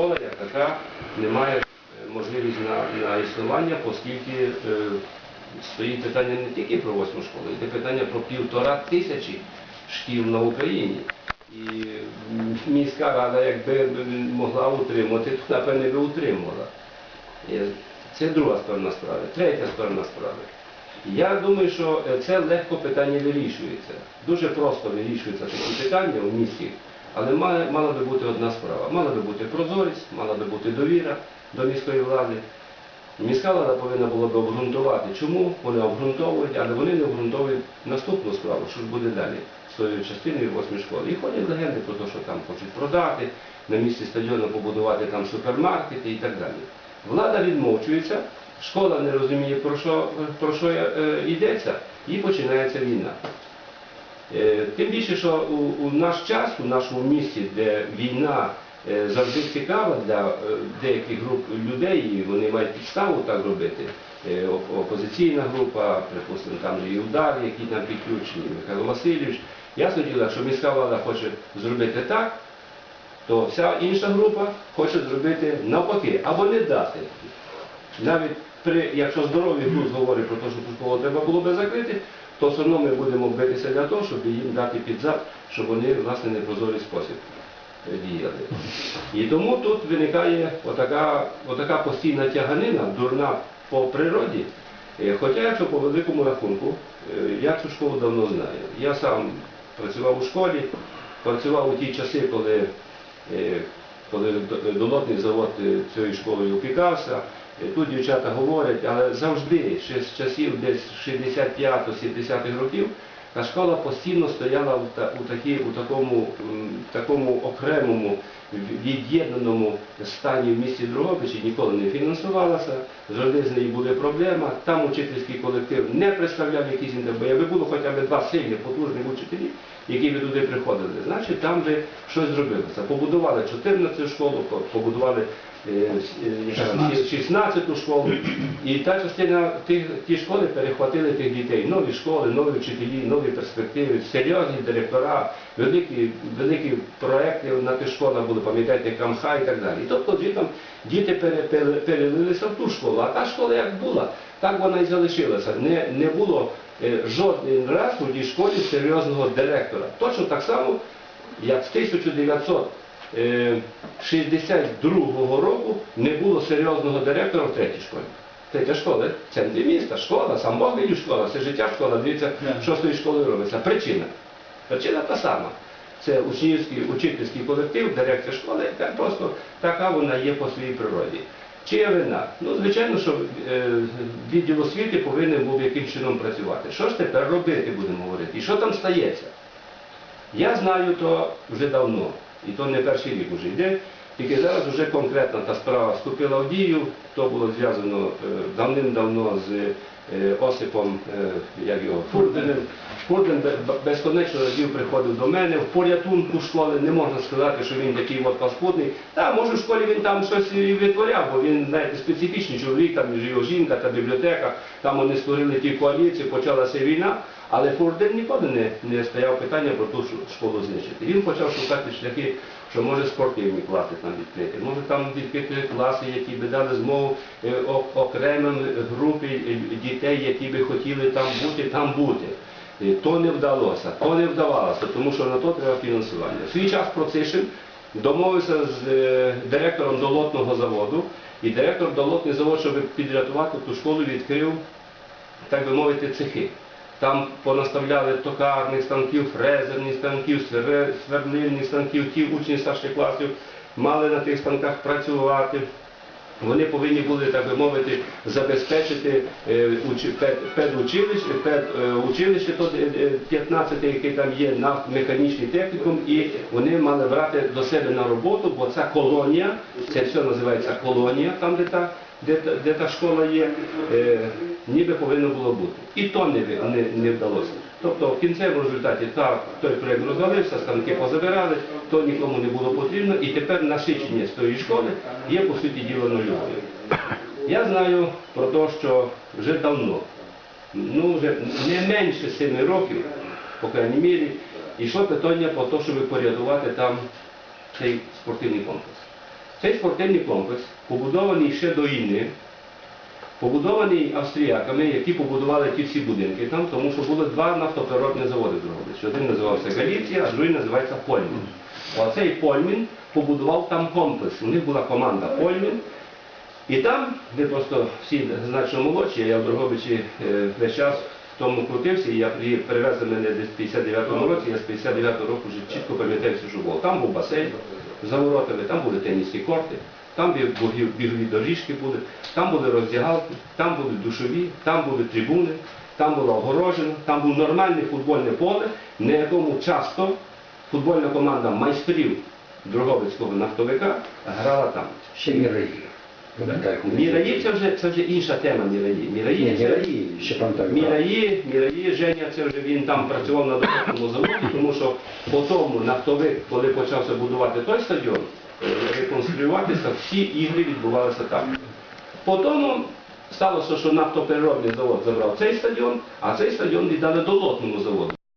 школа, як така, не має е, можливість на, на існування, оскільки е, стоїть питання не тільки про восьму школу, йде питання про півтора тисячі шкіл на Україні. І міська рада, якби могла утримати, то напевне би утримувала. Це друга сторона справи. Третя сторона справи. Я думаю, що е, це легко питання вирішується. Дуже просто вирішуються такі питання в місті, але має, мала би бути одна справа. Мала би бути прозорість, мала би бути довіра до міської влади. Міська влада повинна була б обґрунтувати, чому вони обґрунтовують, але вони не обґрунтовують наступну справу, що ж буде далі з тою частиною восьмої школи. І ходять легенди про те, що там хочуть продати, на місці стадіону побудувати там супермаркети і так далі. Влада відмовчується, школа не розуміє, про що, про що е, йдеться, і починається війна. Е, Тим більше, що у, у наш час, у нашому місті, де війна е, завжди цікава для е, деяких груп людей, і вони мають підставу так робити. Опозиційна група, припустимо, там і удар, які там підключені, Михайло Васильович. Ясно діло, якщо міська влада хоче зробити так, то вся інша група хоче зробити навпаки, або не дати. Навіть при, якщо здоровий глузд говорить про те, що ту школу треба було би закрити, то все одно ми будемо битися для того, щоб їм дати підзад, щоб вони власне не прозорий спосіб діяли. І тому тут виникає отака, отака постійна тяганина, дурна по природі. Е, Хоча, якщо по великому рахунку, е, я цю школу давно знаю. Я сам працював у школі, працював у ті часи, коли е, коли долотний завод е, цією школою опікався. Тут дівчата говорять, але завжди, ще з часів десь 65-70-х років, та школа постійно стояла у, такі, у такому, такому окремому, від'єднаному стані в місті Дрогобичі, ніколи не фінансувалася, завжди з нею були проблеми. Там учительський колектив не представляв якісь інтереси, бо якби було хоча б два сильні, потужних учителі, які би туди приходили, значить там би щось зробилося. Побудували 14 школу, по- побудували Е, 16 школу. І та частина ті школи перехватили тих дітей. Нові школи, нові вчителі, нові перспективи, серйозні директора, великі великі проекти на тих школах були, пам'ятаєте, Камха і так далі. Тобто дітям, діти перелилися в ту школу, а та школа як була, так вона і залишилася. Не, не було е, жоден разу в тій школі серйозного директора. Точно так само, як в 1900. Е, 62-го року не було серйозного директора в третій школі. Третя школа, це не міста, школа, сам Богдію школа, все життя школа, дивіться, що з тої школи робиться. Причина. Причина та сама. Це учнівський учительський колектив, дирекція школи, яка просто така вона є по своїй природі. Чия вина? Ну, звичайно, що е, відділ освіти повинен був якимсь чином працювати. Що ж тепер робити, будемо говорити? І що там стається? Я знаю то вже давно і то не перший рік вже йде. Тільки зараз вже конкретно та справа вступила в дію, то було зв'язано е, давним-давно з Осипом, е, як його, Фурденим. Фурден бе- бе- безконечно разів приходив до мене, в порятунку школи не можна сказати, що він такий от паскудний. Та, може в школі він там щось і витворяв, бо він знаєте, специфічний чоловік, там між його жінка та бібліотека, там вони створили ті коаліції, почалася війна. Але Фурден ніколи не, не стояв питання про ту школу знищити. Він почав шукати шляхи, що може спортивні класи там відкрити, може там відкрити класи, які би дали змогу е, окремим групі е, дітей, які би хотіли там бути, там бути. Е, То не вдалося, то не вдавалося, тому що на то треба фінансування. Свій час Процишин домовився з е, директором долотного заводу, і директор долотний завод, щоб підрятувати ту школу, відкрив так би мовити, цехи. Там понаставляли токарних станків, фрезерних станків, свер- сверлильних станків, ті учні старших класів мали на тих станках працювати. Вони повинні були, так би мовити, забезпечити педучилище, педучилище, то е, е, 15, яке там є на механічний технікум, і вони мали брати до себе на роботу, бо ця колонія, це все називається колонія, там де та, де, де та школа є, е, ніби повинно було бути. І то не, не, не вдалося. Тобто в кінцевому результаті та, той проєкт розвалився, станки позабирали, то нікому не було потрібно, і тепер насичення з тої школи є, по суті діла нульовою. Я знаю про те, що вже давно, ну вже не менше семи років, по крайній мірі, йшло питання про те, щоб порядувати там цей спортивний комплекс. Цей спортивний комплекс побудований ще до війни, побудований австріяками, які побудували ті всі будинки там, тому що було два нафтопереробні заводи в Один називався Галіція, а другий називається Польмін. Оцей Польмін побудував там комплекс. У них була команда Польмін. І там, де просто всі значно молодші, я в Дрогобичі е, весь час в тому крутився, і я і перевезли мене десь в 59-му році, я з 59-го року вже чітко пам'ятаю що було. Там був басейн за воротами, там були тенісні корти, там біг- біг- бігові доріжки були, там були роздягалки, там були душові, там були трибуни, там була огорожена, там був нормальне футбольне поле, на якому часто футбольна команда майстрів Дроговицького нафтовика грала там. Ще не коли Міраї це вже, це вже інша тема Міраї. Міраї, це- Міраї, ще пам'ятаю. Міраї, Міраї, Женя, це вже він там працював на допомогому заводі, тому що по тому нафтовик, коли почався будувати той стадіон, е, реконструюватися, всі ігри відбувалися там. По тому сталося, що нафтопереробний завод забрав цей стадіон, а цей стадіон віддали долотному заводу.